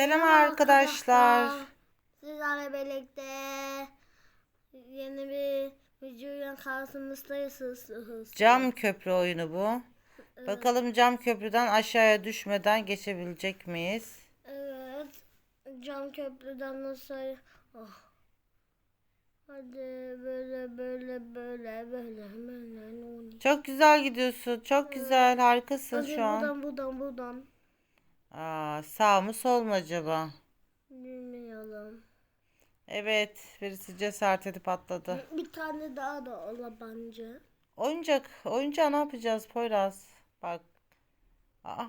Selam arkadaşlar. Sizlerle birlikte yeni bir videoyla karşınızdayız. Cam köprü oyunu bu. Bakalım cam köprüden aşağıya düşmeden geçebilecek miyiz? Evet. Cam köprüden nasıl... Oh. Hadi böyle böyle böyle böyle böyle. Çok güzel gidiyorsun. Çok güzel. Harikasın Hadi şu an. buradan buradan buradan. Aa, sağ mı sol mu acaba? Bilmiyorum. Evet. Birisi cesaret edip atladı. Bir tane daha da ola bence. Oyuncak. Oyuncağı ne yapacağız Poyraz? Bak. Aa.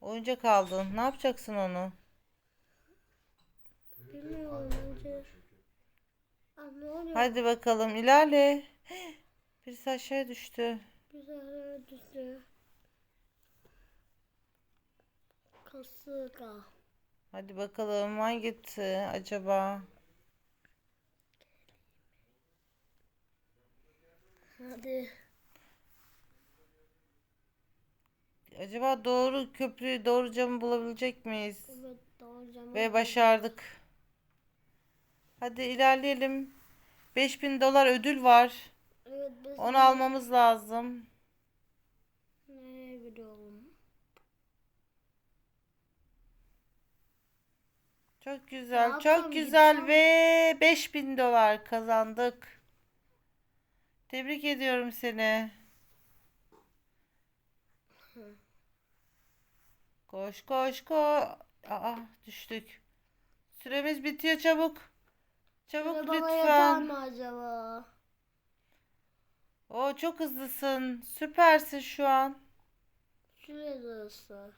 Oyuncak aldın. Ne yapacaksın onu? Bilmiyorum bence. Aa, ne oluyor? Hadi bakalım ilerle. Birisi aşağıya düştü. Güzel düştü. Kasıka. Hadi bakalım hangisi acaba? Hadi. Acaba doğru köprüyü doğru camı bulabilecek miyiz? Evet doğacağım. Ve başardık. Hadi ilerleyelim. 5000 dolar ödül var. Evet Onu almamız lazım. nereye gidiyorum? Çok güzel, Ne çok güzel gitsem? ve 5000 dolar kazandık. Tebrik ediyorum seni. Koş koş koş. Aa düştük. Süremiz bitiyor çabuk. Çabuk Ve bana lütfen. mi acaba? Oo çok hızlısın. Süpersin şu an. Şurası.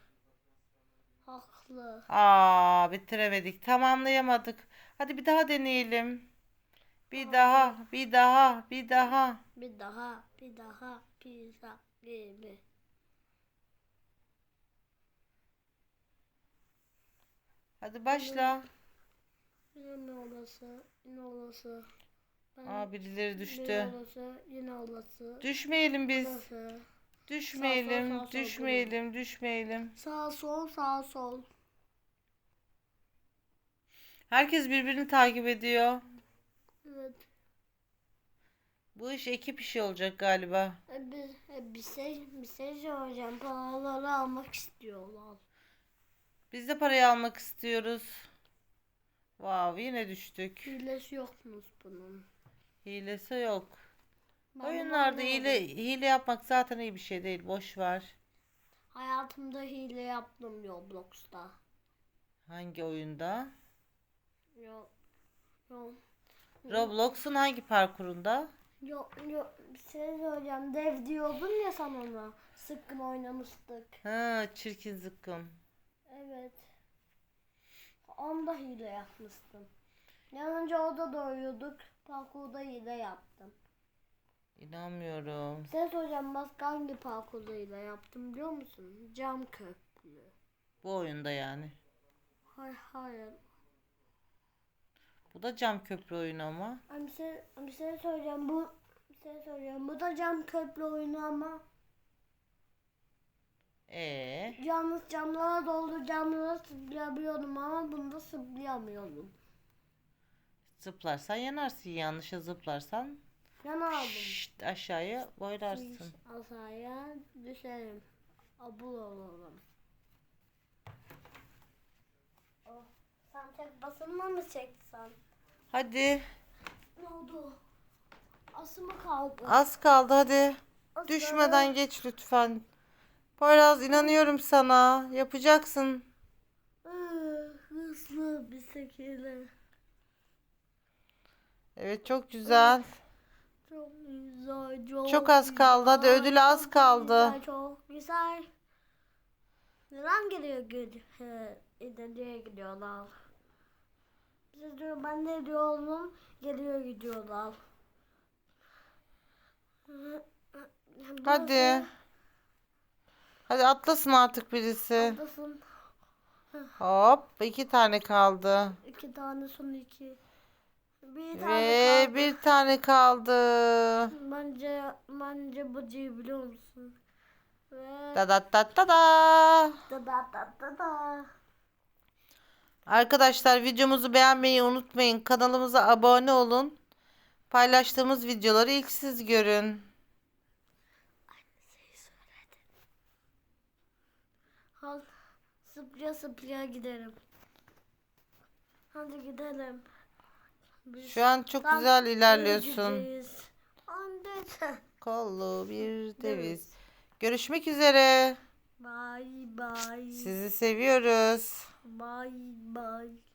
Haklı. Aa bitiremedik. Tamamlayamadık. Hadi bir daha deneyelim. Bir daha, bir daha, bir daha. Bir daha, bir daha, pizza gibi. Hadi başla. Yine olası? Yine olası. Ben Aa birileri Yine düştü. olası, yine olası. Düşmeyelim biz. Olası. Düşmeyelim, Sağ, sol, sağ, sol düşmeyelim, düşmeyelim. Sağ sol, sağ sol. Herkes birbirini takip ediyor. Evet. Bu iş ekip işi olacak galiba. E, biz, e, bir şey, bir şey söyleyeceğim. Paraları almak istiyorlar. Biz de parayı almak istiyoruz. Wow, yine düştük. Hilesi yokmuş bunun. Hilesi yok. Ben Oyunlarda hile hile yapmak zaten iyi bir şey değil. Boş ver. Hayatımda hile yaptım Roblox'ta. Hangi oyunda? Yok. Yok. Roblox'un hangi parkurunda? Yok yok bir şey söyleyeceğim. Dev diyordun ya sen ona. Sıkkın oynamıştık. Ha, çirkin zıkkım. Evet. Onda hile yapmıştım. Yanınca orada doyuyorduk. Parkurda hile yaptım. İnanmıyorum. Sen soracağım başka hangi parkurda hile yaptım biliyor musun? Cam köprü. Bu oyunda yani. Hayır hayır. Bu da cam köprü oyunu ama. Bir şey, bir şey söyleyeceğim. Bu şey söyleyeceğim. Bu da cam köprü oyunu ama Ee, yalnız camlara doldu camlara sıplayabiliyordum ama bunda sıplayamıyordum. zıplarsan yanarsın. Yanlışa zıplarsan Yana aldım. şşt, aşağıya boylarsın. Aşağıya düşerim. Abul olalım. Oh, sen tek basınma mı çeksen? Hadi. Ne oldu? Ası mı kaldı? Az kaldı hadi. Ası. Düşmeden geç lütfen. Poyraz inanıyorum sana. Yapacaksın. Hızlı bir şekilde. Evet çok güzel. Çok güzel. Çok, Çok az kaldı. Hadi ödülü az kaldı. Güzel, çok güzel. Neden geliyor gül? İleriye gidiyorlar. Siz diyor ben de diyorum geliyor gidiyorlar. Hadi. Hadi atlasın artık birisi. Buradasın. Hop iki tane kaldı. İki tane son iki. Bir tane Ve kaldı. bir tane kaldı. Bence, bence bu C'yi biliyor musun? Ve Da da da da da. da da da da da. Arkadaşlar videomuzu beğenmeyi unutmayın. Kanalımıza abone olun. Paylaştığımız videoları ilk siz görün. Al, sıplaya sıplaya giderim. Hadi gidelim. Biz Şu an çok tam güzel ilerliyorsun. sen. Kollu bir deviz. Görüşmek üzere. Bye bye. Sizi seviyoruz. Bye bye.